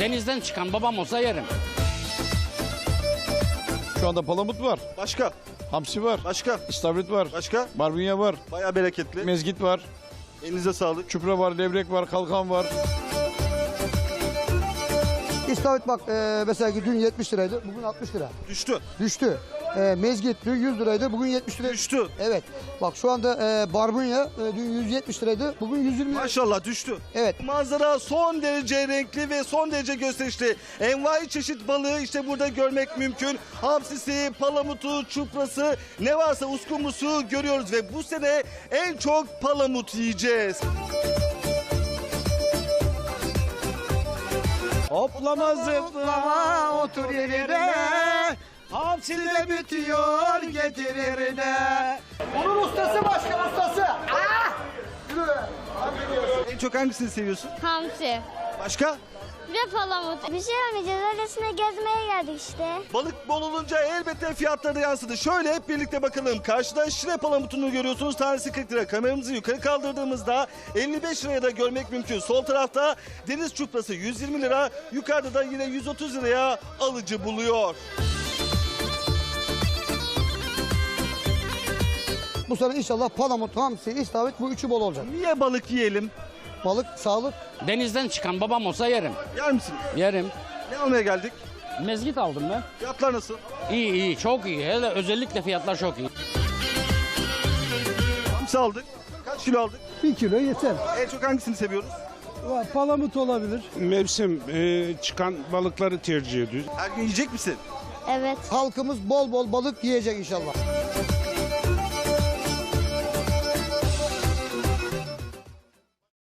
Denizden çıkan babam olsa yerim. Şu anda palamut var. Başka? Hamsi var. Başka? İstavrit var. Başka? Barbunya var. Bayağı bereketli. Mezgit var. Elinize sağlık. Çupra var, levrek var, kalkan var. İstavrit bak e, mesela ki dün 70 liraydı, bugün 60 lira. Düştü. Düştü. E, mezgit dün 100 liraydı, bugün 70 lira. Düştü. Evet. Bak şu anda e, barbunya e, dün 170 liraydı, bugün 120 lira. Maşallah düştü. Evet. Manzara son derece renkli ve son derece gösterişli. Envai çeşit balığı işte burada görmek mümkün. Hamsisi, palamutu, çuprası ne varsa uskumrusu görüyoruz ve bu sene en çok palamut yiyeceğiz. Hoplama zıplama otur yerine Hamsi de bitiyor getiririne Bunun ustası başkan ustası. En çok hangisini seviyorsun? Hamsi. Başka? Bir de palamut. Bir şey olmayacağız. Öylesine gezmeye geldik işte. Balık bol olunca elbette fiyatları yansıdı. Şöyle hep birlikte bakalım. Karşıda şire palamutunu görüyorsunuz. Tanesi 40 lira. Kameramızı yukarı kaldırdığımızda 55 liraya da görmek mümkün. Sol tarafta deniz çuprası 120 lira. Yukarıda da yine 130 liraya alıcı buluyor. Bu sene inşallah palamut, hamsi, istavrit bu üçü bol olacak. Niye balık yiyelim? Balık, sağlık. Denizden çıkan babam olsa yerim. Yer misin? Yerim. Ne almaya geldik? Mezgit aldım ben. Fiyatlar nasıl? İyi iyi çok iyi. Hele özellikle fiyatlar çok iyi. Hamsi aldık. Kaç kilo aldık? Bir kilo yeter En çok hangisini seviyoruz? Palamut olabilir mevsim e, çıkan balıkları tercih ediyoruz. Her gün yiyecek misin? Evet. Halkımız bol bol balık yiyecek inşallah.